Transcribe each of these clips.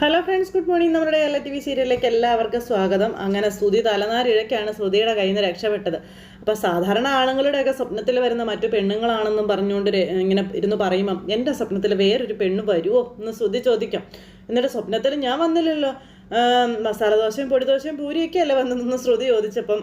Hello friends good morning നമ്മുടെ Kerala T V സീരിയലിലേക്ക് എല്ലാവർക്കും സ്വാഗതം. അങ്ങനെ ശ്രുതി തലനാരിഴയ്ക്കാണ് ശ്രുതിയുടെ കയ്യിൽ നിന്ന് രക്ഷപ്പെട്ടത്. അപ്പോൾ സാധാരണ ആണുങ്ങളുടെയൊക്കെ സ്വപ്നത്തിൽ വരുന്ന മറ്റു പെണ്ണുങ്ങളാണെന്നും പറഞ്ഞുകൊണ്ട് ഇങ്ങനെ ഇരുന്ന് പറയുമ്പം എന്റെ സ്വപ്നത്തിൽ വേറൊരു പെണ്ണ് വരുമോ എന്ന് ശ്രുതി ചോദിക്കാം. എന്നിട്ട് സ്വപ്നത്തിൽ ഞാൻ വന്നില്ലല്ലോ. മസാലദോശയും മസാല ദോശയും പൊടിദോശയും പൂരിയൊക്കെ അല്ലേ വന്നതെന്ന് ശ്രുതി ചോദിച്ചപ്പം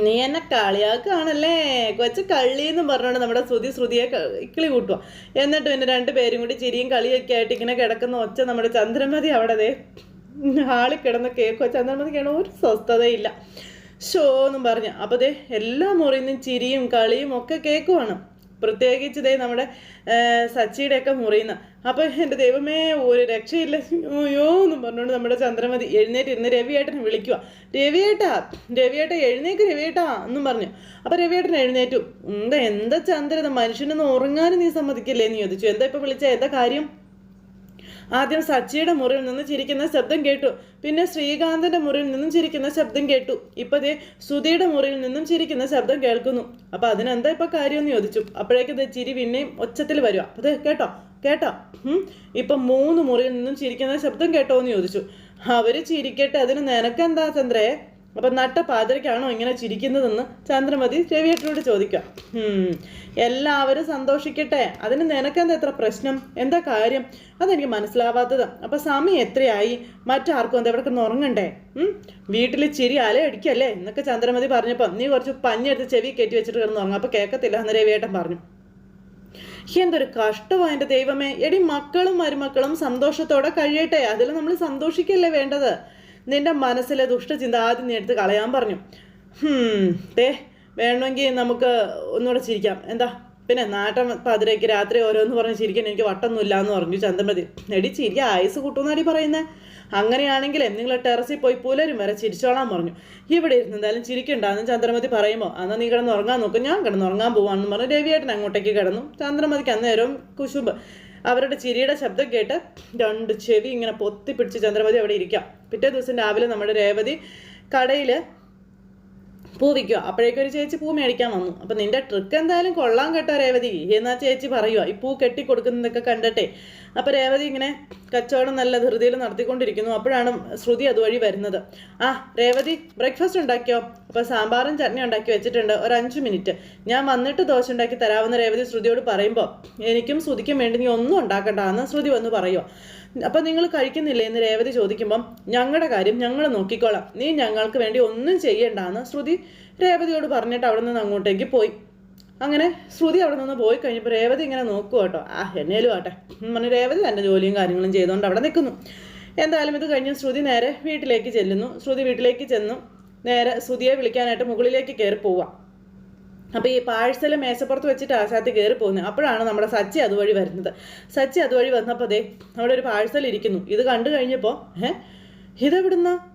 നീ എന്നെ കളിയാക്കുകയാണല്ലേ? കൊച്ചു കള്ളി എന്ന് പറഞ്ഞുകൊണ്ട് നമ്മുടെ ശ്രുതി ശ്രുതിയെ ഇക്കിളി കൂട്ടുക എന്നിട്ട് പിന്നെ രണ്ട് പേരും കൂടി ചിരിയും കളിയൊക്കെ ആയിട്ട് ഇങ്ങനെ കിടക്കുന്ന ഒച്ച നമ്മുടെ ചന്ദ്രമതി അവിടെ ദേ ഹാളിൽ കിടന്ന് കേൾക്കുക ചന്ദ്രമതിക്കാണ് ഒരു സ്വസ്ഥതയില്ല. ഷോ എന്നും പറഞ്ഞു. അപ്പോൾ ദേ എല്ലാ മുറിയിൽ നിന്നും ചിരിയും കളിയും ഒക്കെ കേൾക്കുവാണ് പ്രത്യേകിച്ച് ദേ നമ്മുടെ സച്ചിയുടെ സച്ചിയുടെയൊക്കെ മുറിയുന്ന. അപ്പൊ അപ്പോൾ എന്റെ ദൈവമേ ഒരു രക്ഷയില്ല. അയ്യോ എന്നും പറഞ്ഞുകൊണ്ട് നമ്മുടെ ചന്ദ്രമതി എഴുന്നേറ്റ് ഇരുന്ന് രവിയേട്ടനെ വിളിക്കുക രവിയേട്ടാ രവിയേട്ട എഴുന്നേക്ക് രവിയേട്ടാ എന്നും പറഞ്ഞു. അപ്പോൾ രവിയേട്ടൻ എഴുന്നേറ്റു. എന്താ എന്താ ചന്ദ്രത മനുഷ്യനൊന്ന് ഉറങ്ങാനും നീ സമ്മതിക്കില്ലേ എന്ന് ചോദിച്ചു. എന്താ ഇപ്പോൾ വിളിച്ച? എന്താ കാര്യം? ആദ്യം സച്ചിയുടെ മുറിയിൽ നിന്ന് ചിരിക്കുന്ന ശബ്ദം കേട്ടു. പിന്നെ ശ്രീകാന്തിന്റെ മുറിയിൽ നിന്നും ചിരിക്കുന്ന ശബ്ദം കേട്ടു. ഇപ്പതേ സുധിയുടെ മുറിയിൽ നിന്നും ചിരിക്കുന്ന ശബ്ദം കേൾക്കുന്നു. അപ്പൊ അതിനെന്താ ഇപ്പൊ കാര്യമെന്ന് ചോദിച്ചു. അപ്പോഴേക്കും ദേ ചിരി പിന്നെയും ഒച്ചത്തിൽ വരിക. അത് കേട്ടോ കേട്ടോ. ഇപ്പൊ മൂന്ന് മുറിയിൽ നിന്നും ചിരിക്കുന്ന ശബ്ദം കേട്ടോ എന്ന് ചോദിച്ചു. അവർ ചിരിക്കട്ടെ അതിന് നിനക്കെന്താ ചന്ദ്രയെ അപ്പൊ നട്ട പാതിരയ്ക്കാണോ ഇങ്ങനെ ചിരിക്കുന്നതെന്ന് ചന്ദ്രമതി രവിയേട്ടനോട് ചോദിക്കാം. എല്ലാവരും സന്തോഷിക്കട്ടെ. അതിന് നിനക്കെന്താ എത്ര പ്രശ്നം? എന്താ കാര്യം? അതെനിക്ക് മനസ്സിലാവാത്തത്. അപ്പൊ സമയം എത്രയായി? മറ്റാർക്കും എന്താ ഇവിടെ ഉറങ്ങണ്ടേ? ഉം? വീട്ടിൽ ചിരി അലയടിക്കല്ലേ എന്നൊക്കെ ചന്ദ്രമതി പറഞ്ഞപ്പോ നീ കുറച്ച് പഞ്ഞെടുത്ത് ചെവി കയറ്റി വെച്ചിട്ട് കിടന്ന് ഉറങ്ങും. അപ്പൊ കേൾക്കത്തില്ല എന്ന് രവിയേട്ടൻ പറഞ്ഞു. എന്തൊരു കഷ്ടമോ എന്റെ ദൈവമേ. എടി മക്കളും മരുമക്കളും സന്തോഷത്തോടെ കഴിയട്ടെ. അതിൽ നമ്മൾ സന്തോഷിക്കല്ലേ വേണ്ടത്? നിന്റെ മനസ്സിലെ ദുഷ്ടചിന്ത ആദ്യം നീ എടുത്ത് കളയാൻ പറഞ്ഞു. ഹും, ദേ വേണമെങ്കിൽ നമുക്ക് ഒന്നുകൂടെ ചിരിക്കാം. എന്താ? പിന്നെ നാട്ടം പതിരയ്ക്ക് രാത്രി ഓരോന്ന് പറഞ്ഞ് ചിരിക്കാൻ എനിക്ക് വട്ടൊന്നുമില്ല എന്ന് പറഞ്ഞു. ചന്ദ്രമതി എടി ചിരി ആയുസ് കൂട്ടുന്നാടി പറയുന്നത് അങ്ങനെയാണെങ്കിൽ നിങ്ങൾ ടെറസിൽ പോയി പുലരും വരെ ചിരിച്ചോളാൻ പറഞ്ഞു. ഇവിടെ ഇരുന്ന് എന്തായാലും ചിരിക്കണ്ടെന്ന് ചന്ദ്രമതി പറയുമ്പോൾ അന്ന് നീ കിടന്ന് ഉറങ്ങാൻ നോക്കും. ഞാൻ കിടന്ന് ഉറങ്ങാൻ പോവാണെന്ന് പറഞ്ഞു. രവിയേട്ടൻ അങ്ങോട്ടേക്ക് കിടന്നു. ചന്ദ്രമതിക്ക് അന്നേരവും കുശുമ്പ്. അവരുടെ ചിരിയുടെ ശബ്ദം കേട്ട് രണ്ട് ചെവി ഇങ്ങനെ പൊത്തിപ്പിടിച്ച് ചന്ദ്രമതി അവിടെ ഇരിക്കാം. പിറ്റേ ദിവസം രാവിലെ നമ്മുടെ രേവതി കടയിൽ പൂ വിൽക്കുക അപ്പോഴേക്കും ഒരു ചേച്ചി പൂ മേടിക്കാൻ വന്നു. അപ്പം നിന്റെ ട്രിക്ക് എന്തായാലും കൊള്ളാൻ കേട്ടോ രേവതി. എന്നാ ചേച്ചി പറയുക ഈ പൂ കെട്ടി കൊടുക്കുന്നതൊക്കെ കണ്ടട്ടെ. അപ്പോൾ രേവതി ഇങ്ങനെ കച്ചവടം നല്ല ധൃതിയിൽ നടത്തിക്കൊണ്ടിരിക്കുന്നു. അപ്പോഴാണ് ശ്രുതി അതുവഴി വരുന്നത്. ആ രേവതി ബ്രേക്ക്ഫാസ്റ്റ് ഉണ്ടാക്കിയോ? അപ്പോൾ സാമ്പാറും ചട്നി ഉണ്ടാക്കി വെച്ചിട്ടുണ്ട്. ഒരു അഞ്ച് മിനിറ്റ്. ഞാൻ വന്നിട്ട് ദോശ ഉണ്ടാക്കി തരാമെന്ന് രേവതി ശ്രുതിയോട് പറയുമ്പോൾ എനിക്കും ശ്രുതിക്കും വേണ്ടി നീ ഒന്നും ഉണ്ടാക്കണ്ട എന്ന് ശ്രുതി വന്ന് പറയുക അപ്പം നിങ്ങൾ കഴിക്കുന്നില്ലേ എന്ന് രേവതി ചോദിക്കുമ്പം ഞങ്ങളുടെ കാര്യം ഞങ്ങൾ നോക്കിക്കോളാം. നീ ഞങ്ങൾക്ക് വേണ്ടി ഒന്നും ചെയ്യണ്ടെന്ന് ശ്രുതി രേവതിയോട് പറഞ്ഞിട്ട് അവിടെ നിന്ന് അങ്ങോട്ടേക്ക് പോയി. അങ്ങനെ ശ്രുതി അവിടെ നിന്ന് പോയി കഴിഞ്ഞപ്പോൾ രേവതി ഇങ്ങനെ നോക്കുക കേട്ടോ. ആ എന്നേലും ആട്ടെ. പറഞ്ഞു രേവതി തന്റെ ജോലിയും കാര്യങ്ങളും ചെയ്തുകൊണ്ട് അവിടെ നിൽക്കുന്നു എന്തായാലും ഇത് കഴിഞ്ഞ് ശ്രുതി നേരെ വീട്ടിലേക്ക് ചെല്ലുന്നു. ശ്രുതി വീട്ടിലേക്ക് ചെന്നു. നേരെ ശ്രുതിയെ വിളിക്കാനായിട്ട് മുകളിലേക്ക് കയറി പോവാം. അപ്പോൾ ഈ പാഴ്സൽ മേശപ്പുറത്ത് വെച്ചിട്ട് ആശാത്തി കയറി പോകുന്നത്. അപ്പോഴാണ് നമ്മുടെ സച്ചി അതുവഴി വരുന്നത്. സച്ചി അതുവഴി വന്നപ്പോൾ ദേ അവിടെ ഒരു പാഴ്സൽ ഇരിക്കുന്നു. ഇത് കണ്ടു കഴിഞ്ഞപ്പോൾ ഏഹ് ഇതെവിടുന്ന?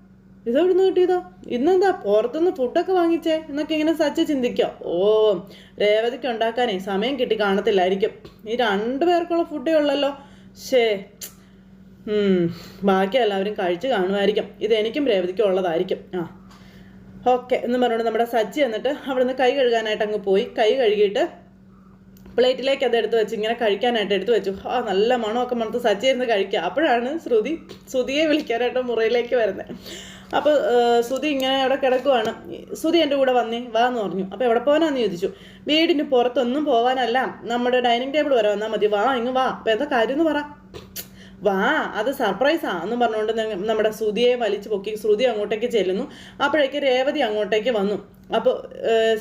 ഇതെവിടുന്ന് കിട്ടിയതോ? ഇന്നെന്താ പുറത്തുനിന്ന് ഫുഡൊക്കെ വാങ്ങിച്ചേ? എന്നൊക്കെ ഇങ്ങനെ സച്ചി ചിന്തിക്കുക ഓ രേവതിക്ക് ഉണ്ടാക്കാനേ സമയം കിട്ടി കാണത്തില്ലായിരിക്കും. ഈ രണ്ടു പേർക്കുള്ള ഫുഡേ ഉള്ളല്ലോ. ഷേ ഉം, ബാക്കി എല്ലാവരും കഴിച്ച് കാണുമായിരിക്കും. ഇതെനിക്കും രേവതിക്കും ഉള്ളതായിരിക്കും. ആ. ഓക്കെ എന്ന് പറഞ്ഞുകൊണ്ട് നമ്മുടെ സജ്ജി എന്നിട്ട് അവിടുന്ന് കൈ കഴുകാനായിട്ട് അങ്ങ് പോയി. കൈ കഴുകിയിട്ട് പ്ലേറ്റിലേക്ക് അത് എടുത്ത് വെച്ച് ഇങ്ങനെ കഴിക്കാനായിട്ട് എടുത്ത് വെച്ചു. ആ നല്ല മണമൊക്കെ മണത്ത് സജ്ജി ഇരുന്ന് കഴിക്കുക. അപ്പോഴാണ് ശ്രുതി ശ്രുതിയെ വിളിക്കാനായിട്ട് മുറിയിലേക്ക് വരുന്നത്. അപ്പോൾ ശ്രുതി ഇങ്ങനെ അവിടെ കിടക്കുവാണ്. ശ്രുതി എന്റെ കൂടെ വന്നേ വാ എന്ന് പറഞ്ഞു. അപ്പോൾ എവിടെ പോകാനാന്ന് ചോദിച്ചു. വീടിന് പുറത്തൊന്നും പോകാനല്ല. നമ്മുടെ ഡൈനിങ് ടേബിൾ വരെ വന്നാൽ മതി. വാ ഇങ്ങ് വാ. അപ്പോൾ എന്താ കാര്യം എന്ന് പറ. വാ അത് സർപ്രൈസാ എന്നും പറഞ്ഞുകൊണ്ട് നമ്മുടെ ശ്രുതിയെ വലിച്ചു പൊക്കി ശ്രുതി അങ്ങോട്ടേക്ക് ചെല്ലുന്നു. അപ്പോഴേക്ക് രേവതി അങ്ങോട്ടേക്ക് വന്നു. അപ്പോൾ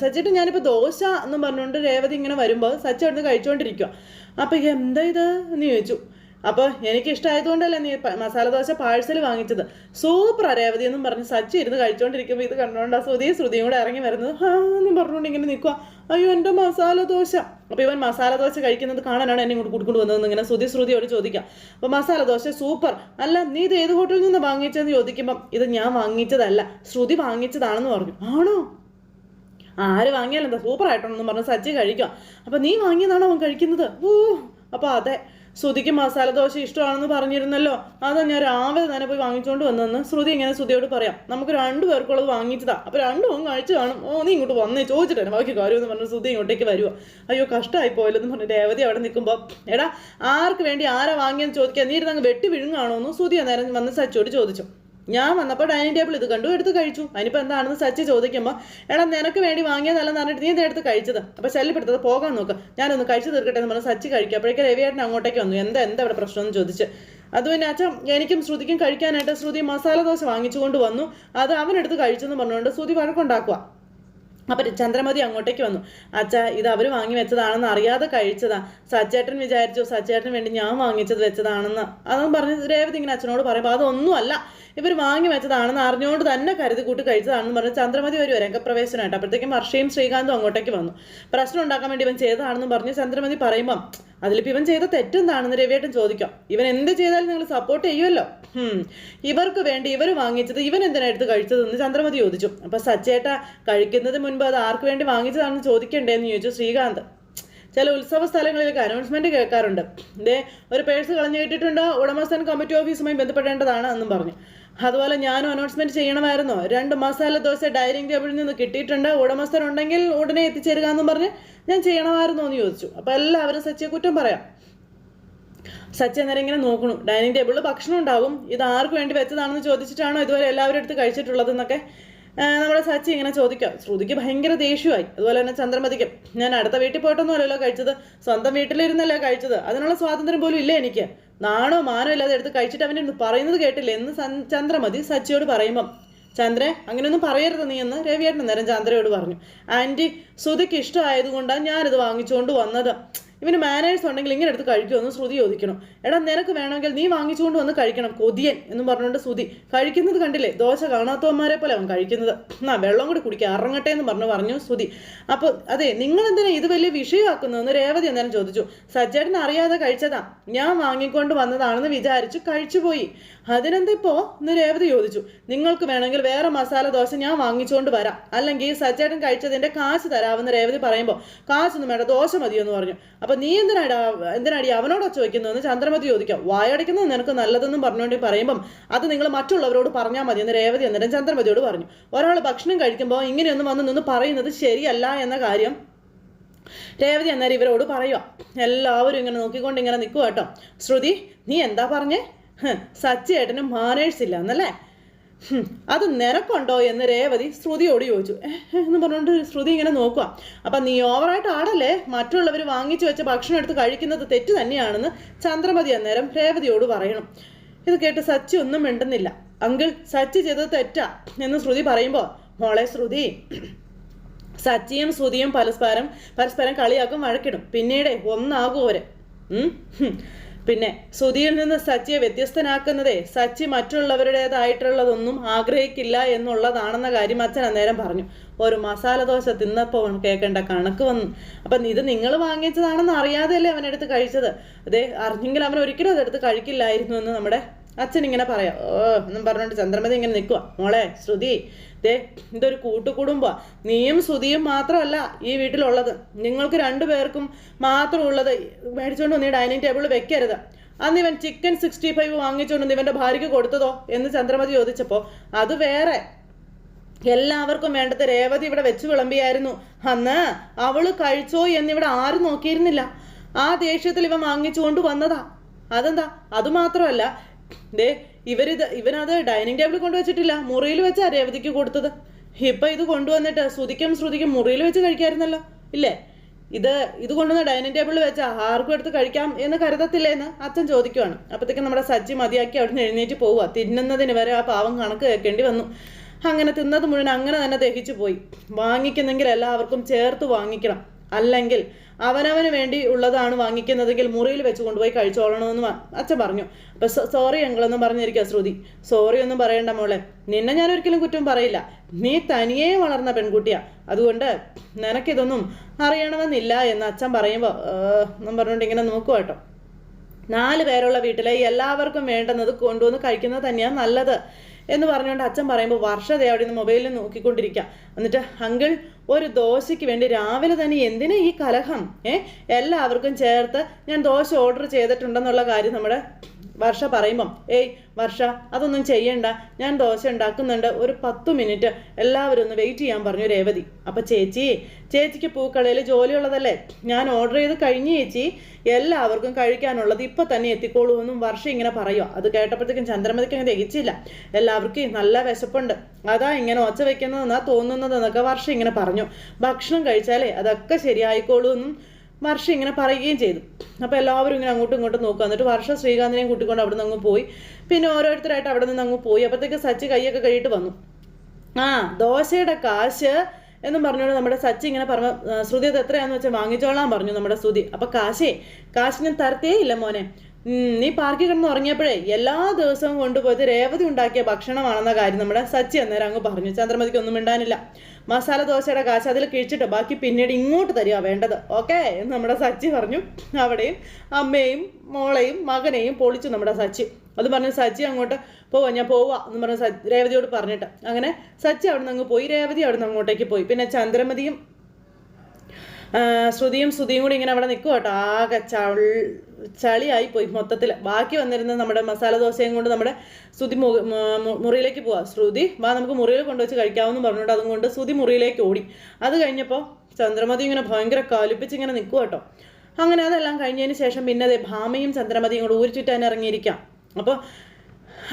സച്ചേട്ടൻ ഞാനിപ്പോൾ ദോശ എന്നും പറഞ്ഞുകൊണ്ട് രേവതി ഇങ്ങനെ വരുമ്പോൾ സച്ച അവിടുന്ന് കഴിച്ചുകൊണ്ടിരിക്കുക അപ്പോൾ എന്താ ഇത് എന്ന് ചോദിച്ചു. അപ്പോൾ എനിക്ക് ഇഷ്ടമായതുകൊണ്ടല്ലേ നീ മസാല ദോശ പാഴ്സൽ വാങ്ങിച്ചത്? സൂപ്പർ രേവതി എന്നും പറഞ്ഞ് സച്ചി ഇരുന്ന് കഴിച്ചുകൊണ്ടിരിക്കുമ്പോൾ ഇത് കണ്ടുകൊണ്ട് ശ്രുതിയും ശ്രുതിയും കൂടെ ഇറങ്ങി വരുന്നത്. ഹാ എന്നും പറഞ്ഞുകൊണ്ട് ഇങ്ങനെ നിൽക്കുക അയ്യോ എന്റെ മസാല ദോശ. അപ്പോൾ ഇവൻ മസാല ദോശ കഴിക്കുന്നത് കാണാനാണ് എന്നെ ഇങ്ങോട്ട് കൂട്ടിക്കൊണ്ട് വന്നതെന്ന് ഇങ്ങനെ ശ്രുതി ശ്രുതിയോട് ചോദിക്കാം. അപ്പോൾ മസാല ദോശ സൂപ്പർ. അല്ല നീ ഇത് ഏത് ഹോട്ടലിൽ നിന്ന് വാങ്ങിച്ചതെന്ന് ചോദിക്കുമ്പം ഇത് ഞാൻ വാങ്ങിച്ചതല്ല. ശ്രുതി വാങ്ങിച്ചതാണെന്ന് പറഞ്ഞു. ആണോ? ആര് വാങ്ങിയാലെന്താ സൂപ്പർ ആയിട്ടുണ്ടെന്ന് പറഞ്ഞ് സജ്ജി കഴിക്കാം. അപ്പം നീ വാങ്ങിയതാണോ അവൻ കഴിക്കുന്നത്? ഓ അപ്പോൾ അതെ. ശ്രുതിക്ക് മസാല ദോശ ഇഷ്ടമാണെന്ന് പറഞ്ഞിരുന്നല്ലോ. അതാ ഞാൻ രാവിലെ തന്നെ പോയി വാങ്ങിച്ചുകൊണ്ട് വന്നെന്ന് ശ്രുതി ഇങ്ങനെ ശ്രുതിയോട് പറയാം. നമുക്ക് രണ്ടു പേർക്കുള്ളത് വാങ്ങിച്ചതാ. അപ്പോൾ രണ്ടും കഴിച്ചു കാണും. ഓ നീ ഇങ്ങോട്ട് വന്നേ. ചോദിച്ചിട്ടേ ബാക്കി കാര്യം എന്ന് പറഞ്ഞു ശ്രുതി ഇങ്ങോട്ടേക്ക് വരുവാ. അയ്യോ കഷ്ടമായി പോയല്ലെന്ന് പറഞ്ഞു രേവതി അവിടെ നിൽക്കുമ്പോൾ എടാ ആർക്ക് വേണ്ടി ആരാ വാങ്ങിയെന്ന് ചോദിക്കാൻ? നീ വെട്ടി വിഴുങ്ങാണോ എന്ന് ശ്രുതി അന്നേരം വന്ന് സച്ചോട് ചോദിച്ചു. ഞാൻ വന്നപ്പോൾ ഡൈനിങ് ടേബിൾ ഇത് കണ്ടു എടുത്ത് കഴിച്ചു. അതിനിപ്പോൾ എന്താണെന്ന് സച്ചി ചോദിക്കുമ്പോൾ എടാ നിനക്ക് വേണ്ടി വാങ്ങിയതല്ലെന്ന് പറഞ്ഞിട്ട് നീ ഇത് ഇതെടുത്ത് കഴിച്ചത്? അപ്പോൾ ശല്യപ്പെടുത്തത് പോകാൻ നോക്ക്. ഞാനൊന്ന് കഴിച്ചു തീർക്കട്ടെ എന്ന് പറഞ്ഞാൽ സച്ചി കഴിക്കും അപ്പോഴേക്കും രവിയേട്ടൻ അങ്ങോട്ടേക്ക് വന്നു. എന്താ എന്താ ഇവിടെ പ്രശ്നമെന്ന് ചോദിച്ച്. അതുപോലെ അച്ഛൻ എനിക്കും ശ്രുതിക്കും കഴിക്കാനായിട്ട് ശ്രുതി മസാല ദോശ വാങ്ങിച്ചുകൊണ്ട് വന്നു. അത് അവനെടുത്ത് കഴിച്ചെന്ന് പറഞ്ഞുകൊണ്ട് ശ്രുതി വഴക്കുണ്ടാക്കുക അപ്പം ചന്ദ്രമതി അങ്ങോട്ടേക്ക് വന്നു. അച്ഛാ ഇത് അവർ വാങ്ങി വെച്ചതാണെന്ന് അറിയാതെ കഴിച്ചതാ. സച്ചേട്ടൻ വിചാരിച്ചു സച്ചേട്ടന് വേണ്ടി ഞാൻ വാങ്ങിച്ചത് വെച്ചതാണെന്ന്. അതൊന്നും പറഞ്ഞ് രേവതി ഇങ്ങനെ അച്ഛനോട് പറയുമ്പോൾ അതൊന്നുമല്ല. ഇവർ വാങ്ങി വെച്ചതാണെന്ന് അറിഞ്ഞുകൊണ്ട് തന്നെ കരുതി കൂട്ടി കഴിച്ചതാണെന്ന് പറഞ്ഞ് ചന്ദ്രമതി ഒരു രംഗപ്രവേശനമായിട്ട് അപ്പോഴത്തേക്കും വർഷയും ശ്രീകാന്തും അങ്ങോട്ടേക്ക് വന്നു. പ്രശ്നം ഉണ്ടാക്കാൻ വേണ്ടി ഇവൻ ചെയ്തതാണെന്ന് പറഞ്ഞ് ചന്ദ്രമതി പറയുമ്പം അതിലിപ്പോൾ ഇവൻ ചെയ്ത തെറ്റെന്താണെന്ന് രവിയേട്ടൻ ചോദിക്കാം. ഇവൻ എന്ത് ചെയ്താലും നിങ്ങൾ സപ്പോർട്ട് ചെയ്യുമല്ലോ ഇവർക്ക് വേണ്ടി ഇവർ വാങ്ങിച്ചത് ഇവൻ എന്തിനാ എടുത്ത് കഴിച്ചതെന്ന് ചന്ദ്രമതി ചോദിച്ചു. അപ്പം സച്ചേട്ട കഴിക്കുന്നതിന് മുൻപ് അത് ആർക്ക് വേണ്ടി വാങ്ങിച്ചതാണെന്ന് ചോദിക്കണ്ടേന്ന് ചോദിച്ചു ശ്രീകാന്ത്. ചില ഉത്സവ സ്ഥലങ്ങളിലൊക്കെ അനൗൺസ്മെന്റ് കേൾക്കാറുണ്ട്. ഇതേ ഒരു പേഴ്സ് കളഞ്ഞു കിട്ടിയിട്ടുണ്ട് ഉടമസ്ഥൻ കമ്മിറ്റി ഓഫീസുമായി ബന്ധപ്പെടേണ്ടതാണ് എന്നും പറഞ്ഞു. അതുപോലെ ഞാനും അനൗൺസ്മെന്റ് ചെയ്യണമായിരുന്നു. രണ്ട് മസാല ദോശ ഡൈനിങ് ടേബിളിൽ നിന്ന് കിട്ടിയിട്ടുണ്ട്. ഉടമസ്ഥരുണ്ടെങ്കിൽ ഉടനെ എത്തിച്ചേരുക എന്നും പറഞ്ഞ് ഞാൻ ചെയ്യണമായിരുന്നു എന്ന് ചോദിച്ചു. അപ്പോൾ എല്ലാവരും സച്ചിയെ കുറ്റം പറയാം. സച്ചി അന്നേരം ഇങ്ങനെ നോക്കണു. ഡൈനിങ് ടേബിളിൽ ഭക്ഷണം ഉണ്ടാവും. ഇത് ആർക്ക് വേണ്ടി വെച്ചതാണെന്ന് ചോദിച്ചിട്ടാണോ ഇതുവരെ എല്ലാവരും എടുത്ത് കഴിച്ചിട്ടുള്ളതെന്നൊക്കെ നമ്മുടെ സച്ചി ഇങ്ങനെ ചോദിക്കാം. ശ്രുതിക്ക് ഭയങ്കര ദേഷ്യമായി. അതുപോലെ തന്നെ ചന്ദ്രമതിക്ക്. ഞാൻ അടുത്ത വീട്ടിൽ പോയിട്ടൊന്നുമല്ലല്ലോ കഴിച്ചത്. സ്വന്തം വീട്ടിലിരുന്നല്ലേ കഴിച്ചത്. അതിനുള്ള സ്വാതന്ത്ര്യം പോലും ഇല്ല എനിക്ക്? നാണോ മാനോ ഇല്ലാതെ എടുത്ത് കഴിച്ചിട്ട് അവന്റെ പറയുന്നത് കേട്ടില്ല. എന്ന് ചന്ദ്ര ചന്ദ്രമതി സച്ചിയോട് പറയുമ്പം. ചന്ദ്രൻ അങ്ങനെയൊന്നും പറയരുത് നീ എന്ന് രവിയേട്ടൻ നേരം ചന്ദ്രയോട് പറഞ്ഞു. ആന്റി ശ്രുതിക്ക് ഇഷ്ടമായതുകൊണ്ടാണ് ഞാനിത് വാങ്ങിച്ചുകൊണ്ട് വന്നത്. ഇവന് മാനേഴ്സ് ഉണ്ടെങ്കിൽ ഇങ്ങനെ എടുത്ത് കഴിക്കുമെന്ന് ശ്രുതി ചോദിക്കണം. എടാ നിനക്ക് വേണമെങ്കിൽ നീ വാങ്ങിച്ചുകൊണ്ട് വന്ന് കഴിക്കണം കൊതിയൻ എന്ന് പറഞ്ഞുകൊണ്ട് ശ്രുതി. കഴിക്കുന്നത് കണ്ടില്ലേ? ദോശ കാണാത്തവന്മാരെ പോലെ അവൻ കഴിക്കുന്നത്. എന്നാ വെള്ളം കൂടി കുടിക്കുക ഇറങ്ങട്ടെ എന്ന് പറഞ്ഞു പറഞ്ഞു ശ്രുതി. അപ്പോൾ അതെ നിങ്ങൾ എന്തിനാ ഇത് വലിയ വിഷയമാക്കുന്നതെന്ന് രേവതി എന്തായാലും ചോദിച്ചു. സജ്ജേട്ടൻ അറിയാതെ കഴിച്ചതാ. ഞാൻ വാങ്ങിക്കൊണ്ട് വന്നതാണെന്ന് വിചാരിച്ചു കഴിച്ചുപോയി. അതിനെന്തിപ്പോ? എന്ന് രേവതി ചോദിച്ചു. നിങ്ങൾക്ക് വേണമെങ്കിൽ വേറെ മസാല ദോശ ഞാൻ വാങ്ങിച്ചുകൊണ്ട് വരാം. അല്ലെങ്കിൽ സജ്ജേട്ടൻ കഴിച്ചതിന്റെ കാശ് തരാമെന്ന് രേവതി പറയുമ്പോൾ കാശൊന്നും വേണ്ട ദോശ മതിയെന്ന് പറഞ്ഞു. അപ്പൊ നീ എന്തിനാടാ എന്തിനാടി അവനോട് ചോദിക്കുന്നതെന്ന് ചന്ദ്രമതി ചോദിക്കാം. വായടയ്ക്കുന്നത് നിനക്ക് നല്ലതെന്നും പറഞ്ഞുകൊണ്ട് പറയുമ്പം അത് നിങ്ങൾ മറ്റുള്ളവരോട് പറഞ്ഞാൽ മതി എന്ന് രേവതി അന്നേരം ചന്ദ്രമതിയോട് പറഞ്ഞു. ഒരാൾ ഭക്ഷണം കഴിക്കുമ്പോൾ ഇങ്ങനെയൊന്നും വന്ന് നിന്ന് പറയുന്നത് ശരിയല്ല എന്ന കാര്യം രേവതി അന്നേരം ഇവരോട് പറയുക എല്ലാവരും ഇങ്ങനെ നോക്കിക്കൊണ്ട് ഇങ്ങനെ നിൽക്കുക കേട്ടോ. ശ്രുതി നീ എന്താ പറഞ്ഞേ? സച്ചേട്ടന് മാനേഴ്സ് ഇല്ല എന്നല്ലേ അത് നിനക്കുണ്ടോ എന്ന് രേവതി ശ്രുതിയോട് ചോദിച്ചു. എന്ന് പറഞ്ഞുകൊണ്ട് ശ്രുതി ഇങ്ങനെ നോക്കുക അപ്പം നീ ഓവറായിട്ട് ആടല്ലേ? മറ്റുള്ളവർ വാങ്ങിച്ചു വെച്ച ഭക്ഷണം എടുത്ത് കഴിക്കുന്നത് തെറ്റ് തന്നെയാണെന്ന് ചന്ദ്രമതി അന്നേരം രേവതിയോട് പറയണം. ഇത് കേട്ട് സച്ചി ഒന്നും മിണ്ടുന്നില്ല. അങ്കിൾ സച്ചി ചെയ്തത് തെറ്റാ എന്ന് ശ്രുതി പറയുമ്പോൾ മോളെ ശ്രുതി സച്ചിയും ശ്രുതിയും പരസ്പരം പരസ്പരം കളിയാക്കും വഴക്കിടും. പിന്നീട് ഒന്നാകും അവർ. പിന്നെ സുധിയിൽ നിന്ന് സച്ചിയെ വ്യത്യസ്തനാക്കുന്നതേ സച്ചി മറ്റുള്ളവരുടേതായിട്ടുള്ളതൊന്നും ആഗ്രഹിക്കില്ല എന്നുള്ളതാണെന്ന കാര്യം അച്ഛൻ അന്നേരം പറഞ്ഞു. ഒരു മസാല ദോശ തിന്നപ്പോൾ കേൾക്കേണ്ട കണക്ക് വന്നു. അപ്പം ഇത് നിങ്ങൾ വാങ്ങിച്ചതാണെന്ന് അറിയാതെയല്ലേ അവനെടുത്ത് കഴിച്ചത്? അതെ അറിഞ്ഞെങ്കിൽ അവൻ ഒരിക്കലും അതെടുത്ത് കഴിക്കില്ലായിരുന്നു എന്ന് നമ്മുടെ അച്ഛൻ ഇങ്ങനെ പറയാം ഓ എന്നും പറഞ്ഞോണ്ട് ചന്ദ്രമതി ഇങ്ങനെ നിൽക്കുക മോളെ ശ്രുതി ദേ ഇതൊരു കൂട്ടുകുടുംബ. നീയും ശ്രുതിയും മാത്രമല്ല ഈ വീട്ടിലുള്ളത്. നിങ്ങൾക്ക് രണ്ടു രണ്ടുപേർക്കും മാത്രമുള്ളത് മേടിച്ചുകൊണ്ട് നീ ഡൈനിങ് ടേബിളിൽ വെക്കരുത്. അന്ന് ഇവൻ ചിക്കൻ സിക്സ്റ്റി ഫൈവ് വാങ്ങിച്ചുകൊണ്ട് ഇവന്റെ ഭാര്യയ്ക്ക് കൊടുത്തതോ? എന്ന് ചന്ദ്രമതി ചോദിച്ചപ്പോൾ അത് വേറെ. എല്ലാവർക്കും വേണ്ടത് രേവതി ഇവിടെ വെച്ച് വിളമ്പിയായിരുന്നു. അന്ന് അവൾ കഴിച്ചോ എന്നിവിടെ ആരും നോക്കിയിരുന്നില്ല. ആ ദേഷ്യത്തിൽ ഇവ വാങ്ങിച്ചുകൊണ്ട് വന്നതാ. അതെന്താ? അത് മാത്രമല്ല ദേ ഇവരിത് ഇവനത് ഡൈനിങ് ടേബിളിൽ കൊണ്ടുവച്ചിട്ടില്ല. മുറിയിൽ വെച്ചാ രേവതിക്ക് കൊടുത്തത്. ഇപ്പൊ ഇത് കൊണ്ടുവന്നിട്ട് ശ്രുതിക്കും ശ്രുതിക്കും മുറിയിൽ വെച്ച് കഴിക്കായിരുന്നല്ലോ. ഇല്ലേ? ഇത് ഇത് കൊണ്ടുവന്ന ഡൈനിങ് ടേബിളിൽ വെച്ച് ആർക്കും എടുത്ത് കഴിക്കാം എന്ന് കരുതത്തില്ലേ എന്ന് അച്ഛൻ ചോദിക്കുവാണ്. അപ്പോഴത്തേക്കും നമ്മുടെ സജ്ജി മതിയാക്കി അവിടെ നിന്ന് എഴുന്നേറ്റ് പോവുക തിന്നുന്നതിന് വരെ ആ പാവം കണക്ക് കേൾക്കേണ്ടി വന്നു. അങ്ങനെ തിന്നത് മുഴുവൻ അങ്ങനെ തന്നെ ദഹിച്ചു പോയി. വാങ്ങിക്കുന്നെങ്കിൽ എല്ലാവർക്കും ചേർത്ത് വാങ്ങിക്കണം. അല്ലെങ്കിൽ അവനവന് വേണ്ടി ഉള്ളതാണ് വാങ്ങിക്കുന്നതെങ്കിൽ മുറിയിൽ വെച്ച് കൊണ്ടുപോയി കഴിച്ചോളണമെന്ന് അച്ഛൻ പറഞ്ഞു. അപ്പൊ സോറി എങ്കിലൊന്നും പറഞ്ഞിരിക്കുക ശ്രുതി. സോറി ഒന്നും പറയണ്ട മോളെ. നിന്നെ ഞാൻ ഒരിക്കലും കുറ്റം പറയില്ല. നീ തനിയെ വളർന്ന പെൺകുട്ടിയാ. അതുകൊണ്ട് നിനക്കിതൊന്നും അറിയണമെന്നില്ല എന്ന് അച്ഛൻ പറയുമ്പോൾ എന്നും പറഞ്ഞുകൊണ്ട് ഇങ്ങനെ നോക്കുക കേട്ടോ. നാല് പേരുള്ള വീട്ടിലെ എല്ലാവർക്കും വേണ്ടുന്നത് കൊണ്ടുവന്ന് കഴിക്കുന്നത് തന്നെയാണ് നല്ലത്. എന്ന് പറഞ്ഞുകൊണ്ട് അച്ഛൻ പറയുമ്പോൾ വർഷത അവിടെ നിന്ന് മൊബൈലിൽ നോക്കിക്കൊണ്ടിരിക്കുക എന്നിട്ട് അങ്കിൾ ഒരു ദോശയ്ക്ക് വേണ്ടി രാവിലെ തന്നെ എന്തിനാ ഈ കലഹം? ഏ? എല്ലാവർക്കും ചേർത്ത് ഞാൻ ദോശ ഓർഡർ ചെയ്തിട്ടുണ്ടെന്നുള്ള കാര്യം നമ്മുടെ വർഷ പറയുമ്പം ഏയ് വർഷ അതൊന്നും ചെയ്യണ്ട. ഞാൻ ദോശ ഉണ്ടാക്കുന്നുണ്ട്. ഒരു പത്ത് മിനിറ്റ് എല്ലാവരും ഒന്ന് വെയിറ്റ് ചെയ്യാൻ പറഞ്ഞു രേവതി. അപ്പം ചേച്ചി ചേച്ചിക്ക് പൂക്കളയിൽ ജോലിയുള്ളതല്ലേ? ഞാൻ ഓർഡർ ചെയ്ത് കഴിഞ്ഞു ചേച്ചി എല്ലാവർക്കും കഴിക്കാനുള്ളത് ഇപ്പം തന്നെ എത്തിക്കോളൂ എന്നും വർഷം ഇങ്ങനെ പറയുമോ അത് കേട്ടപ്പോഴത്തേക്കും ചന്ദ്രമതിക്ക് അങ്ങനെ ദഹിച്ചില്ല. എല്ലാവർക്കും നല്ല വിശപ്പുണ്ട്. അതാ ഇങ്ങനെ ഒച്ച വെക്കുന്നതെന്നാ തോന്നുന്നതെന്നൊക്കെ വർഷം ഇങ്ങനെ പറഞ്ഞു. ഭക്ഷണം കഴിച്ചാലേ അതൊക്കെ ശരിയായിക്കോളൂ എന്നും വർഷ ഇങ്ങനെ പറയുകയും ചെയ്തു. അപ്പോൾ എല്ലാവരും ഇങ്ങനെ അങ്ങോട്ടും ഇങ്ങോട്ടും നോക്കുക. എന്നിട്ട് വർഷ ശ്രീകാന്തിനെയും കൂട്ടിക്കൊണ്ട് അവിടെ നിന്ന് അങ്ങ് പോയി. പിന്നെ ഓരോരുത്തരായിട്ട് അവിടെ നിന്ന് അങ്ങ് പോയി. അപ്പോഴത്തേക്ക് സച്ചി കൈയൊക്കെ കഴിയിട്ട് വന്നു. ആ ദോശയുടെ കാശ് എന്നും പറഞ്ഞുകൊണ്ട് നമ്മുടെ സച്ചി ഇങ്ങനെ പറഞ്ഞു "ആ, ശ്രുതി അത് എത്രയാണെന്ന് വെച്ചാൽ വാങ്ങിച്ചോളാൻ പറഞ്ഞു നമ്മുടെ ശ്രുതി. അപ്പൊ കാശേ കാശ് ഞാൻ തരത്തേ ഇല്ല മോനെ. നീ പാർക്കിൽ കിടന്ന് ഉറങ്ങിയപ്പോഴേ എല്ലാ ദിവസവും കൊണ്ടുപോയത് രേവതി ഉണ്ടാക്കിയ ഭക്ഷണമാണെന്ന കാര്യം നമ്മുടെ സച്ചി അന്നേരം അങ്ങ് പറഞ്ഞു. ചന്ദ്രമതിക്ക് ഒന്നും മിണ്ടാനില്ല. മസാല ദോശയുടെ കാശ് അതിൽ കിഴിച്ചിട്ട് ബാക്കി പിന്നീട് ഇങ്ങോട്ട് തരിക വേണ്ടത്. ഓക്കെ എന്ന് നമ്മുടെ സച്ചി പറഞ്ഞു. അവിടെയും അമ്മയും മോളെയും മകനെയും പൊളിച്ചു നമ്മുടെ സച്ചി. അത് പറഞ്ഞ് സച്ചി അങ്ങോട്ട് പോവാ ഞാൻ പോവാ എന്ന് പറഞ്ഞ് രേവതിയോട് പറഞ്ഞിട്ട്. അങ്ങനെ സച്ചി അവിടെ നിന്ന് അങ്ങ് പോയി. രേവതി അവിടെ നിന്ന് അങ്ങോട്ടേക്ക് പോയി. പിന്നെ ചന്ദ്രമതിയും ശ്രുതിയും ശ്രുതിയും കൂടി ഇങ്ങനെ അവിടെ നിൽക്കും കേട്ടോ. ആകെ ചൾ ചളിയായി പോയി മൊത്തത്തിൽ ബാക്കി വന്നിരുന്ന നമ്മുടെ മസാല ദോശയും കൊണ്ട് നമ്മുടെ ശ്രുതി മുറിയിലേക്ക് പോവാ. ശ്രുതി വാ നമുക്ക് മുറിയിൽ കൊണ്ടുവച്ച് കഴിക്കാമെന്ന് പറഞ്ഞുകൊണ്ട് അതും കൊണ്ട് ശ്രുതി മുറിയിലേക്ക് ഓടി. അത് കഴിഞ്ഞപ്പോൾ ചന്ദ്രമതി ഇങ്ങനെ ഭയങ്കര കലിപ്പിച്ച് ഇങ്ങനെ നിൽക്കും കേട്ടോ. അങ്ങനെ അതെല്ലാം കഴിഞ്ഞതിന് ശേഷം പിന്നെ അതെ ഭാമയും ചന്ദ്രമതിയും കൂടെ ഊരി ചുറ്റാൻ ഇറങ്ങിയിരിക്കാം. അപ്പോൾ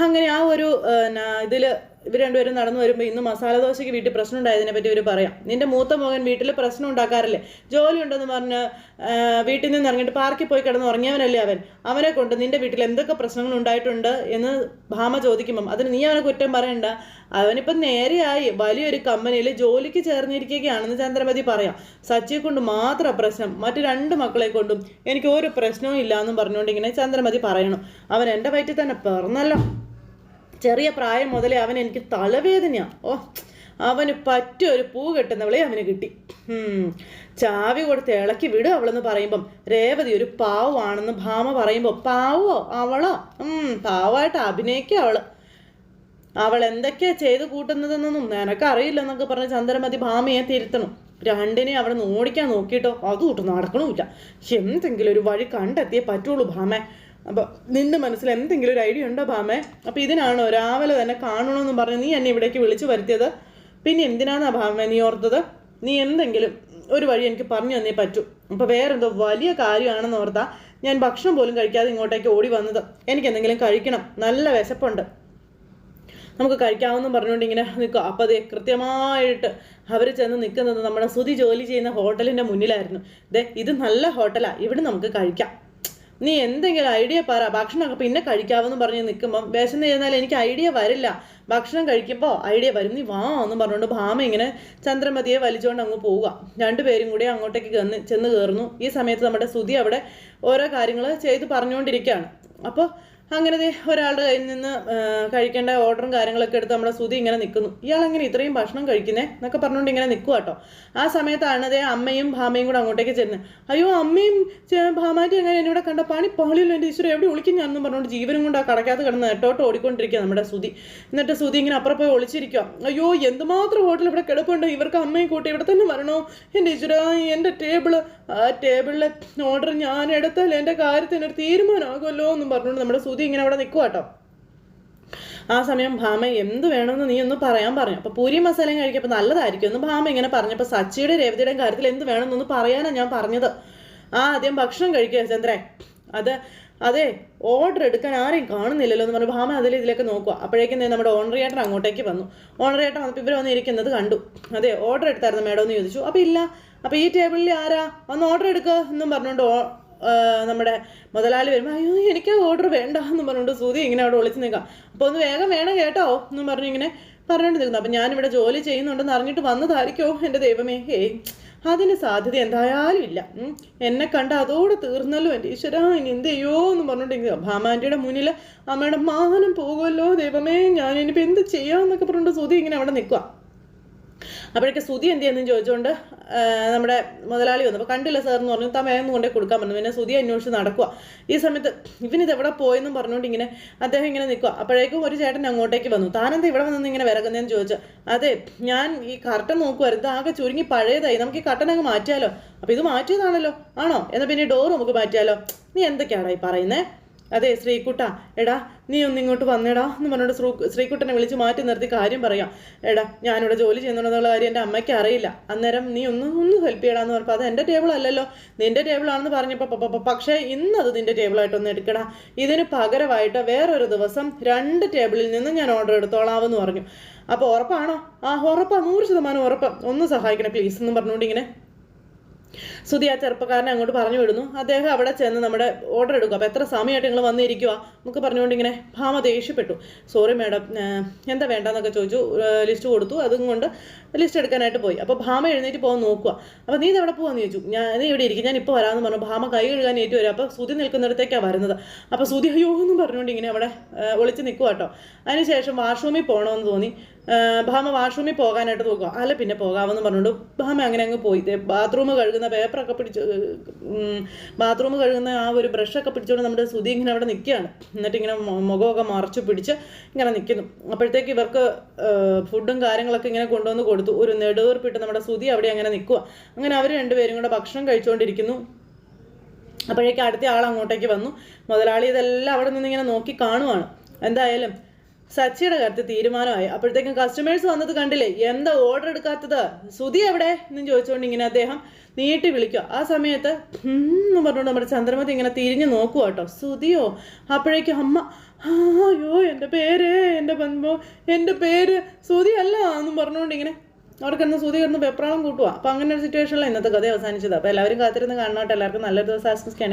അങ്ങനെ ആ ഒരു ഇതിൽ ഇവർ രണ്ടുപേരും നടന്നു വരുമ്പോൾ ഇന്ന് മസാല ദോശയ്ക്ക് വീട്ടിൽ പ്രശ്നം ഉണ്ടായതിനെ പറ്റി ഇവർ പറയാം. നിന്റെ മൂത്ത മകൻ വീട്ടിൽ പ്രശ്നം ഉണ്ടാക്കാറില്ലേ? ജോലി ഉണ്ടെന്ന് പറഞ്ഞ് വീട്ടിൽ നിന്ന് ഇറങ്ങിയിട്ട് പാർക്കിൽ പോയി കിടന്ന് ഉറങ്ങിയവനല്ലേ അവൻ? അവനെ കൊണ്ട് നിന്റെ വീട്ടിൽ എന്തൊക്കെ പ്രശ്നങ്ങൾ ഉണ്ടായിട്ടുണ്ട് എന്ന് ഭാമ ചോദിക്കുമ്പം അതിന് നീ അവനെ കുറ്റം പറയണ്ട. അവനിപ്പം നേരെയായി വലിയൊരു കമ്പനിയിൽ ജോലിക്ക് ചേർന്നിരിക്കുകയാണെന്ന് ചന്ദ്രമതി പറയാം. സച്ചിയെ കൊണ്ട് മാത്രം പ്രശ്നം മറ്റു രണ്ട് മക്കളെ കൊണ്ടും എനിക്ക് ഒരു പ്രശ്നവും ഇല്ല എന്നും പറഞ്ഞുകൊണ്ട് ഇങ്ങനെ ചന്ദ്രമതി പറയണം. അവൻ എന്റെ വയറ്റിൽ തന്നെ പിറന്നല്ലോ. ചെറിയ പ്രായം മുതലേ അവൻ എനിക്ക് തലവേദനയാണ് ഓ അവന് പറ്റിയ ഒരു പൂ കെട്ടുന്നവളെ അവന് കിട്ടി. ചാവി കൊടുത്ത് ഇളക്കി വിടും അവളെന്ന് പറയുമ്പം രേവതി ഒരു പാവമാണെന്ന് ഭാമ പറയുമ്പോൾ പാവോ? അവളോ? ഉം പാവമായിട്ട് അഭിനയിക്കുക അവൾ. അവൾ എന്തൊക്കെയാ ചെയ്ത് കൂട്ടുന്നതെന്നൊന്നും നിനക്കറിയില്ലെന്നൊക്കെ പറഞ്ഞ് ചന്ദ്രമതി ഭാമയെ തിരുത്തണം. രണ്ടിനെ അവിടെ നിന്ന് ഓടിക്കാൻ നോക്കിയിട്ടോ? അതുകൂട്ട് നടക്കണമില്ല. എന്തെങ്കിലും ഒരു വഴി കണ്ടെത്തിയേ പറ്റുള്ളൂ ഭാമേ. അപ്പോൾ നിന്റെ മനസ്സിൽ എന്തെങ്കിലും ഒരു ഐഡിയ ഉണ്ടോ ഭാമേ? അപ്പോൾ ഇതിനാണോ രാവിലെ തന്നെ കാണണമെന്ന് പറഞ്ഞ് നീ എന്നെ ഇവിടേക്ക് വിളിച്ചു വരുത്തിയത്? പിന്നെ എന്തിനാണ് ഭാമേ നീ ഓർത്തത്? നീ എന്തെങ്കിലും ഒരു വഴി എനിക്ക് പറഞ്ഞു തന്നേ പറ്റൂ. അപ്പോൾ വേറെന്തോ വലിയ കാര്യമാണെന്ന് ഓർത്താ ഞാൻ ഭക്ഷണം പോലും കഴിക്കാതെ ഇങ്ങോട്ടേക്ക് ഓടി വന്നത്. എനിക്ക് എന്തെങ്കിലും കഴിക്കണം. നല്ല വിശപ്പുണ്ട്. നമുക്ക് കഴിക്കാമെന്നും പറഞ്ഞുകൊണ്ട് ഇങ്ങനെ നിൽക്കുക. അപ്പോൾ അത് കൃത്യമായിട്ട് അവർ ചെന്ന് നിൽക്കുന്നത് നമ്മുടെ സുതി ജോലി ചെയ്യുന്ന ഹോട്ടലിന്റെ മുന്നിലായിരുന്നു. ദേ ഇത് നല്ല ഹോട്ടലാണ് ഇവിടെ നമുക്ക് കഴിക്കാം. നീ എന്തെങ്കിലും ഐഡിയ പറ. ഭക്ഷണമൊക്കെ പിന്നെ കഴിക്കാവെന്ന് പറഞ്ഞ് നിൽക്കുമ്പം വിശന്ന് ചെയ്താൽ എനിക്ക് ഐഡിയ വരില്ല. ഭക്ഷണം കഴിക്കുമ്പോൾ ഐഡിയ വരും. നീ വാ എന്ന് പറഞ്ഞുകൊണ്ട് ഭാമ ഇങ്ങനെ ചന്ദ്രമതിയെ വലിച്ചുകൊണ്ട് അങ്ങ് പോവുക. രണ്ടുപേരും കൂടി അങ്ങോട്ടേക്ക് ചെന്ന് ചെന്ന് കയറുന്നു ഈ സമയത്ത് നമ്മുടെ സുതി അവിടെ ഓരോ കാര്യങ്ങൾ ചെയ്ത് പറഞ്ഞുകൊണ്ടിരിക്കുകയാണ്. അപ്പോൾ അങ്ങനെ ഒരാളുടെ കയ്യിൽ നിന്ന് കഴിക്കേണ്ട ഓർഡറും കാര്യങ്ങളൊക്കെ എടുത്ത് നമ്മുടെ സുതി ഇങ്ങനെ നിൽക്കുന്നു ഇയാൾ അങ്ങനെ ഇത്രയും ഭക്ഷണം കഴിക്കുന്നേ എന്നൊക്കെ പറഞ്ഞുകൊണ്ട് ഇങ്ങനെ നിൽക്കുക കേട്ടോ. ആ സമയത്താണ് അതേ അമ്മയും ഭാമയും കൂടെ അങ്ങോട്ടേക്ക് ചെന്ന് അയ്യോ അമ്മയും ഭാമാറ്റി അങ്ങനെ എന്നോട് കണ്ട പണി പാളിയല്ലോ എന്റെ ഈശ്വരം എവിടെ ഒളിക്കും ഞാനെന്നും പറഞ്ഞുകൊണ്ട് ജീവനും കൊണ്ട് ആ കടക്കകത്ത് കിടന്ന് നെട്ടോട്ട് ഓടിക്കൊണ്ടിരിക്കുക നമ്മുടെ സുതി എന്നിട്ട് സുതി ഇങ്ങനെ അപ്പുറം പോയി ഒളിച്ചിരിക്കുക അയ്യോ എന്തുമാത്രം ഹോട്ടൽ ഇവിടെ കിടപ്പുണ്ട്? ഇവർക്ക് അമ്മയും കൂട്ടി ഇവിടെ തന്നെ വരണോ? എന്റെ ഈശ്വര എന്റെ ടേബിൾ ആ ടേബിളിലെ ഓർഡർ ഞാൻ എടുത്താൽ എന്റെ കാര്യത്തിന് ഒരു തീരുമാനമാകുമല്ലോ എന്നും പറഞ്ഞുകൊണ്ട് നമ്മുടെ സുതി ഇങ്ങനെ അവിടെ നിൽക്കുക കേട്ടോ. ആ സമയം ഭാമ എന്ത് വേണമെന്ന് നീ ഒന്ന് പറയാൻ പറഞ്ഞു. അപ്പോൾ പൂരി മസാലയും കഴിക്കപ്പോൾ നല്ലതായിരിക്കും. എന്ന് ഭാമ ഇങ്ങനെ പറഞ്ഞപ്പോൾ സച്ചിയുടെ രേവതിയുടെയും കാര്യത്തിൽ എന്ത് വേണമെന്നൊന്ന് പറയാനാ ഞാൻ പറഞ്ഞത്. ആ ആദ്യം ഭക്ഷണം കഴിക്കുക ചന്ദ്രേ. അത് അതെ ഓർഡർ എടുക്കാൻ ആരെയും കാണുന്നില്ലല്ലോ എന്ന് പറഞ്ഞു. ഭാമ അതിൽ ഇതിലൊക്കെ നോക്കുക. അപ്പോഴേക്കും നമ്മുടെ ഓണറിയേട്ടൻ അങ്ങോട്ടേക്ക് വന്നു. ഓണറിയേട്ടൻ വന്നപ്പോൾ ഇവർ വന്നിരിക്കുന്നത് കണ്ടു. അതെ ഓർഡർ എടുത്തായിരുന്നു മേഡം എന്ന് ചോദിച്ചു. അപ്പോൾ ഇല്ല അപ്പോൾ ഈ ടേബിളിൽ ആരാ? വന്ന് ഓർഡർ എടുക്കുക എന്നും പറഞ്ഞുകൊണ്ട് നമ്മുടെ മുതലാളി വരുമ്പോൾ അയ്യോ എനിക്ക് ഓർഡർ വേണ്ട എന്ന് പറഞ്ഞുകൊണ്ട് സൂതി ഇങ്ങനെ അവിടെ ഒളിച്ച് നിൽക്കാം. അപ്പോൾ ഒന്ന് വേഗം വേണം കേട്ടോ എന്ന് പറഞ്ഞ് ഇങ്ങനെ പറഞ്ഞുകൊണ്ട് നിൽക്കുന്നു. അപ്പം ഞാനിവിടെ ജോലി ചെയ്യുന്നുണ്ടെന്ന് അറിഞ്ഞിട്ട് വന്നതായിരിക്കോ എന്റെ ദൈവമേ? ഏയ് അതിന് സാധ്യത എന്തായാലും ഇല്ല. എന്നെ കണ്ട അതോടെ തീർന്നല്ലോ എന്റെ ഈശ്വര ഇനി എന്ത് ചെയ്യോ എന്ന് പറഞ്ഞിട്ടുണ്ടെങ്കിൽ ഭാമാന്റിയുടെ മുന്നിൽ അമ്മയുടെ മാനം പോകുമല്ലോ ദൈവമേ ഞാൻ ഇനിയിപ്പോൾ എന്ത് ചെയ്യാമെന്നൊക്കെ പറഞ്ഞിട്ട് സുതി ഇങ്ങനെ അവിടെ നിൽക്കുക അപ്പോഴേക്ക് സുതി എന്ത് ചെയ്യുന്നു ചോദിച്ചുകൊണ്ട് നമ്മുടെ മുതലാളി വന്നു. അപ്പോൾ കണ്ടില്ല സാർ എന്ന് പറഞ്ഞു വേഗം കൊണ്ടേ കൊടുക്കാൻ പറഞ്ഞു. പിന്നെ സുതി അന്വേഷിച്ച് നടക്കുക ഈ സമയത്ത് ഇവനിത് എവിടെ പോയെന്നും പറഞ്ഞുകൊണ്ട് ഇങ്ങനെ അദ്ദേഹം ഇങ്ങനെ നിൽക്കുക അപ്പോഴേക്കും ഒരു ചേട്ടൻ അങ്ങോട്ടേക്ക് വന്നു. താനെന്താ ഇവിടെ വന്നു ഇങ്ങനെ വിറകുന്നതെന്ന് ചോദിച്ചു? അതെ ഞാൻ ഈ കർട്ടൻ നോക്കുമായിരുന്നു ആകെ ചുരുങ്ങി പഴയതായി. നമുക്ക് ഈ കർട്ടൻ അങ്ങ് മാറ്റിയാലോ? അപ്പോൾ ഇത് മാറ്റിയതാണല്ലോ. ആണോ? എന്നാൽ പിന്നെ ഡോർ നമുക്ക് മാറ്റിയാലോ? നീ എന്തൊക്കെയാടാ ഈ പറയുന്നേ? അതെ ശ്രീകുട്ട. എടാ നീ ഒന്ന് ഇങ്ങോട്ട് വന്നേടാ എന്ന് പറഞ്ഞോട് ശ്രീ ശ്രീകുട്ടനെ വിളിച്ച് മാറ്റി നിർത്തി കാര്യം പറയാം. എടാ ഞാനിവിടെ ജോലി ചെയ്യുന്നുണ്ടെന്നുള്ള കാര്യം എന്റെ അമ്മയ്ക്ക് അറിയില്ല. അന്നേരം നീ ഒന്ന് ഒന്ന് ഹെൽപ്പ് ചെയ്യടാന്ന് പറഞ്ഞപ്പോൾ അത് എന്റെ ടേബിൾ അല്ലല്ലോ. നിന്റെ ടേബിളാണെന്ന് പറഞ്ഞപ്പോൾ പക്ഷേ ഇന്നത് നിന്റെ ടേബിളായിട്ടൊന്ന് എടുക്കടാ. ഇതിന് പകരമായിട്ട് വേറൊരു ദിവസം രണ്ട് ടേബിളിൽ നിന്ന് ഞാൻ ഓർഡർ എടുത്തോളാമെന്ന് പറഞ്ഞു. അപ്പോൾ ഉറപ്പാണോ? ആ ഉറപ്പാണ് നൂറ് ശതമാനം ഉറപ്പ്. ഒന്ന് സഹായിക്കണേ പ്ലീസ് എന്ന് പറഞ്ഞുകൊണ്ട് ഇങ്ങനെ സുധി ആ ചെറുപ്പക്കാരനെ അങ്ങോട്ട് പറഞ്ഞു വിടുന്നു. അദ്ദേഹം അവിടെ ചെന്ന് നമ്മുടെ ഓർഡർ എടുക്കും. അപ്പോൾ എത്ര സമയമായിട്ട് നിങ്ങൾ വന്നിരിക്കുക നമുക്ക് പറഞ്ഞുകൊണ്ട് ഇങ്ങനെ ഭാമ ദേഷ്യപ്പെട്ടു. സോറി മാഡം എന്താ വേണ്ടെന്നൊക്കെ ചോദിച്ചു. ലിസ്റ്റ് കൊടുത്തു. അതും കൊണ്ട് ലിസ്റ്റ് എടുക്കാനായിട്ട് പോയി. അപ്പോൾ ഭാമ എഴുന്നേറ്റ് പോകാൻ നോക്കുക. അപ്പോൾ നീ എവിടെ പോകാന്ന് ചോദിച്ചു. ഞാൻ നീ ഇവിടെ ഇരിക്കും? ഞാൻ ഇപ്പോൾ വരാമെന്ന് പറഞ്ഞു. ഭാമ കൈ കഴുകാൻ ഏറ്റു വരും. അപ്പോൾ സുതി നിൽക്കുന്നിടത്തേക്കാണ് വരുന്നത്. അപ്പോൾ സുതി അയ്യോ എന്ന് പറഞ്ഞുകൊണ്ട് ഇങ്ങനെ അവിടെ ഒളിച്ച് നിൽക്കുക കേട്ടോ അതിനുശേഷം വാഷ്റൂമിൽ പോകണമെന്ന് തോന്നി. ഭാമ വാഷ്റൂമിൽ പോകാനായിട്ട് നോക്കുക. അല്ല പിന്നെ പോകാമെന്ന് പറഞ്ഞുകൊണ്ട് ഭാമ അങ്ങനെ അങ്ങ് പോയി. ബാത്റൂം കഴുകുന്ന പേപ്പറൊക്കെ പിടിച്ച് ബാത്റൂം കഴുകുന്ന ആ ഒരു ബ്രഷൊക്കെ പിടിച്ചുകൊണ്ട് നമ്മുടെ സുതി ഇങ്ങനെ അവിടെ നിൽക്കുകയാണ്. എന്നിട്ട് ഇങ്ങനെ മുഖമൊക്കെ മറച്ചു പിടിച്ച് ഇങ്ങനെ നിൽക്കുന്നു അപ്പോഴത്തേക്ക് ഇവർക്ക് ഫുഡും കാര്യങ്ങളൊക്കെ ഇങ്ങനെ കൊണ്ടുവന്ന് കൊടുത്തു ഒരു നെടുവീർപ്പിട്ട് നമ്മുടെ സുതി അവിടെ അങ്ങനെ നിൽക്കുക അങ്ങനെ അവർ രണ്ടുപേരും കൂടെ ഭക്ഷണം കഴിച്ചുകൊണ്ടിരിക്കുന്നു അപ്പോഴേക്ക് അടുത്ത ആൾ അങ്ങോട്ടേക്ക് വന്നു. മുതലാളി ഇതെല്ലാം അവിടെ നിന്ന് ഇങ്ങനെ നോക്കി കാണുവാണ്. എന്തായാലും സച്ചിയുടെ കാര്യത്തിൽ തീരുമാനമായി. അപ്പോഴത്തേക്കും കസ്റ്റമേഴ്സ് വന്നത് കണ്ടില്ലേ? എന്താ ഓർഡർ എടുക്കാത്തത്? സുതി എവിടെ? എന്നും ചോദിച്ചുകൊണ്ട് ഇങ്ങനെ അദ്ദേഹം നീട്ടി വിളിക്കുക ആ സമയത്ത് എന്ന് പറഞ്ഞുകൊണ്ട് നമ്മുടെ ചന്ദ്രമതി ഇങ്ങനെ തിരിഞ്ഞു നോക്കുക കേട്ടോ. സുതിയോ അപ്പോഴേക്കും അമ്മ "ആ, അയ്യോ എന്റെ പേര് എന്റെ ബന്ധു എന്റെ പേര് സുതി അല്ല എന്നും പറഞ്ഞുകൊണ്ട് ഇങ്ങനെ അവിടെ കിടന്ന് സുതി കിടന്ന് വെപ്രാളം കൂട്ടുക അപ്പം അങ്ങനെ ഒരു സിറ്റുവേഷനിലാണ് ഇന്നത്തെ കഥ അവസാനിച്ചത്. അപ്പോൾ എല്ലാവരും കാത്തിരുന്ന് കാണാട്ടെ എല്ലാവർക്കും നല്ലൊരു ദിവസം ആശംസിക്കുകയാണ്.